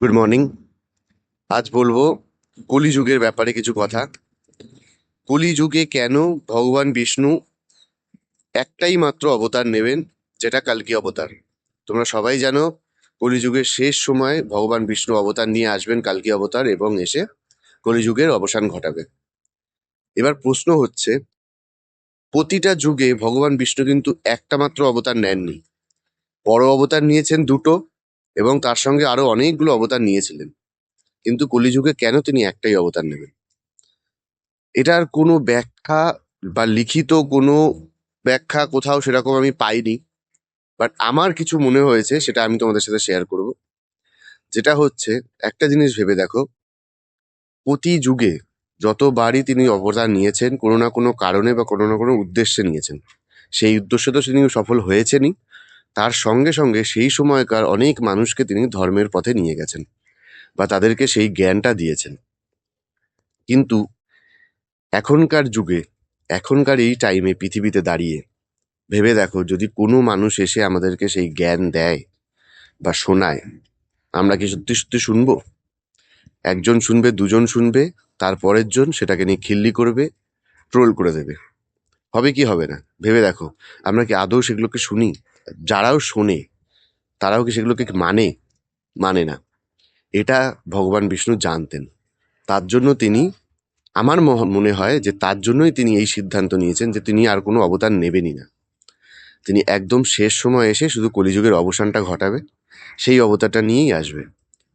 Good morning আজ বলব কলিযুগের ব্যাপারে কিছু কথা। কলিযুগে কেন ভগবান বিষ্ণু একটাই মাত্র অবতার নেবেন, যেটা কালকি অবতার? তোমরা সবাই জানো, কলিযুগের শেষ সময় ভগবান বিষ্ণু অবতার নিয়ে আসবেন কালকি অবতার এবং এসে কলিযুগের অবসান ঘটাবে। এবার প্রশ্ন হচ্ছে, প্রতিটা যুগে ভগবান বিষ্ণু কিন্তু একটা মাত্র অবতার নেননি। বড় অবতার নিয়েছেন দুটো এবং তার সঙ্গে আরও অনেকগুলো অবতার নিয়েছিলেন। কিন্তু কলিযুগে কেন তিনি একটাই অবতার নেবেন? এটার কোনো ব্যাখ্যা বা লিখিত কোনো ব্যাখ্যা কোথাও সেরকম আমি পাইনি। বাট আমার কিছু মনে হয়েছে, সেটা আমি তোমাদের সাথে শেয়ার করব। যেটা হচ্ছে, একটা জিনিস ভেবে দেখো। প্রতি যুগে যতবারই তিনি অবতার নিয়েছেন, কোনো না কোনো কারণে বা কোনো না কোনো উদ্দেশ্যে নিয়েছেন, সেই উদ্দেশ্যে তো তিনি সফল হয়েছেনই। তার সঙ্গে সঙ্গে সেই সময়কার অনেক মানুষকে তিনি ধর্মের পথে নিয়ে গেছেন বা তাদেরকে সেই জ্ঞানটা দিয়েছেন। কিন্তু এখনকার যুগে, এখনকার এই টাইমে পৃথিবীতে দাঁড়িয়ে, ভেবে দেখো যদি কোনো মানুষ এসে আমাদেরকে সেই জ্ঞান দেয় বা শোনায়, আমরা কি সত্যি সত্যি শুনব? একজন শুনবে, দুজন শুনবে তারপরের জন সেটাকে নিয়ে খিল্লি করবে ট্রোল করে দেবে। হবে কি হবে না? ভেবে দেখো, আমরা কি আদৌ সেগুলোকে শুনি? যারাও শোনে, তারাও কি সেগুলোকে মানে? মানে না। এটা ভগবান বিষ্ণু জানতেন। তার জন্য তিনি, আমার মনে হয় যে তার জন্যই তিনি এই সিদ্ধান্ত নিয়েছেন যে তিনি আর কোনো অবতার নেবেনই না। তিনি একদম শেষ সময় এসে শুধু কলিযুগের অবসানটা ঘটাবে, সেই অবতারটা নিয়েই আসবে।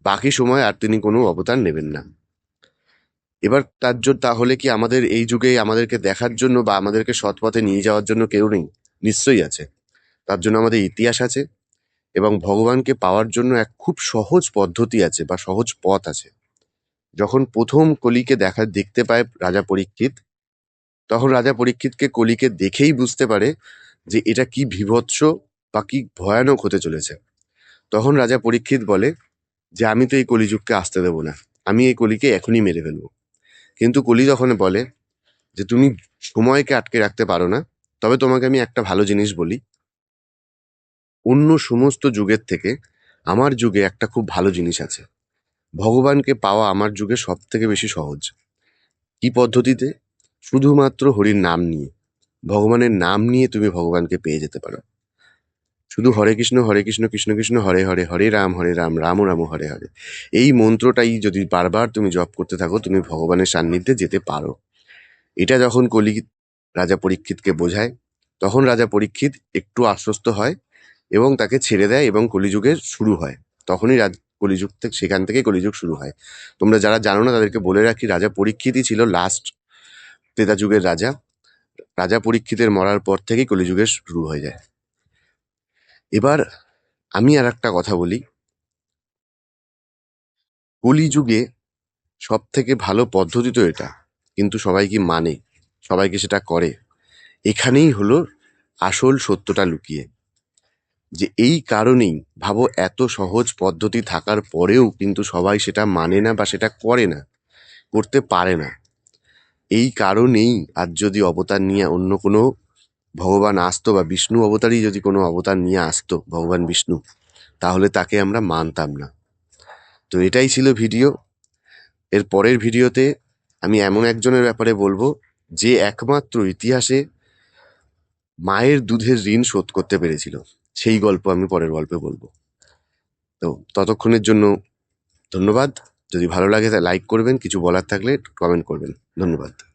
বাকি সময় আর তিনি কোনো অবতার নেবেন না। এবার তার জন্য তাহলে কি আমাদের এই যুগে আমাদেরকে দেখার জন্য বা আমাদেরকে সৎপথে নিয়ে যাওয়ার জন্য কেউ নেই? নিশ্চয়ই আছে। তার জন্য আমাদের ইতিহাস আছে এবং ভগবানকে পাওয়ার জন্য এক খুব সহজ পদ্ধতি আছে বা সহজ পথ আছে। যখন প্রথম কলিকে দেখা, দেখতে পায় রাজা পরীক্ষিত, তখন রাজা পরীক্ষিতকে কলিকে দেখেই বুঝতে পারে যে এটা কি বিভৎস বা কি ভয়ানক হতে চলেছে। তখন রাজা পরীক্ষিত বলে যে, আমি তো এই কলিযুগকে আসতে দেবো না। আমি এই কলিকে এখনই মেরে ফেলব। কিন্তু কলি তখন বলে যে, তুমি সময়কে আটকে রাখতে পারো না। তবে তোমাকে আমি একটা ভালো জিনিস বলি। অন্য সমস্ত যুগের থেকে আমার যুগে একটা খুব ভালো জিনিস আছে। ভগবানকে পাওয়া আমার যুগে সব থেকে বেশি সহজ। কি পদ্ধতিতে? শুধুমাত্র হরির নাম নিয়ে। ভগবানের নাম নিয়ে তুমি ভগবানকে পেয়ে যেতে পারো। শুধু হরে কৃষ্ণ হরে কৃষ্ণ কৃষ্ণ কৃষ্ণ, হরে হরে হরে রাম হরে রাম রাম রাম হরে হরে। এই মন্ত্রটাই যদি বারবার তুমি জপ করতে থাকো, তুমি ভগবানের সান্নিধ্যে যেতে পারো। এটা যখন কলি রাজা পরীক্ষিতকে বোঝায়, তখন রাজা পরীক্ষিত একটু আশ্বস্ত হয় এবং তাকে ছেড়ে দেয় এবং কলিযুগের শুরু হয়। তখনই রাজ, কলিযুগ থেকে সেখান থেকে কলিযুগ শুরু হয়। তোমরা যারা জানো না, তাদেরকে বলে রাখি, রাজা পরীক্ষিতই ছিল লাস্ট ত্রেতা যুগের রাজা। রাজা পরীক্ষিতের মরার পর থেকেই কলিযুগের শুরু হয়ে যায়। এবার আমি আর একটা কথা বলি। কলিযুগে সব থেকে ভালো পদ্ধতি তো এটা, কিন্তু সবাই কি মানে? সবাইকে সেটা করে? এখানেই হলো আসল সত্যটা লুকিয়ে। যে এই কারণেই ভাবো এত সহজ পদ্ধতি থাকার পরেও কিন্তু সবাই সেটা মানে না বা সেটা করে না, করতে পারে না। এই কারণেই আজ যদি অবতার নিয়ে অন্য কোনো ভগবান আসতো বা বিষ্ণু অবতারই যদি কোনো অবতার নিয়ে আসতো, ভগবান বিষ্ণু, তাহলে তাকে আমরা মানতাম না। তো এটাই ছিল ভিডিও। এর পরের ভিডিওতে আমি এমন একজনের ব্যাপারে বলব যে একমাত্র ইতিহাসে মায়ের দুধের ঋণ শোধ করতে পেরেছিল। সেই গল্প আমি পরের গল্পে বলব। তো ততক্ষণের জন্য ধন্যবাদ। যদি ভালো লাগে তা লাইক করবেন, কিছু বলার থাকলে কমেন্ট করবেন। ধন্যবাদ।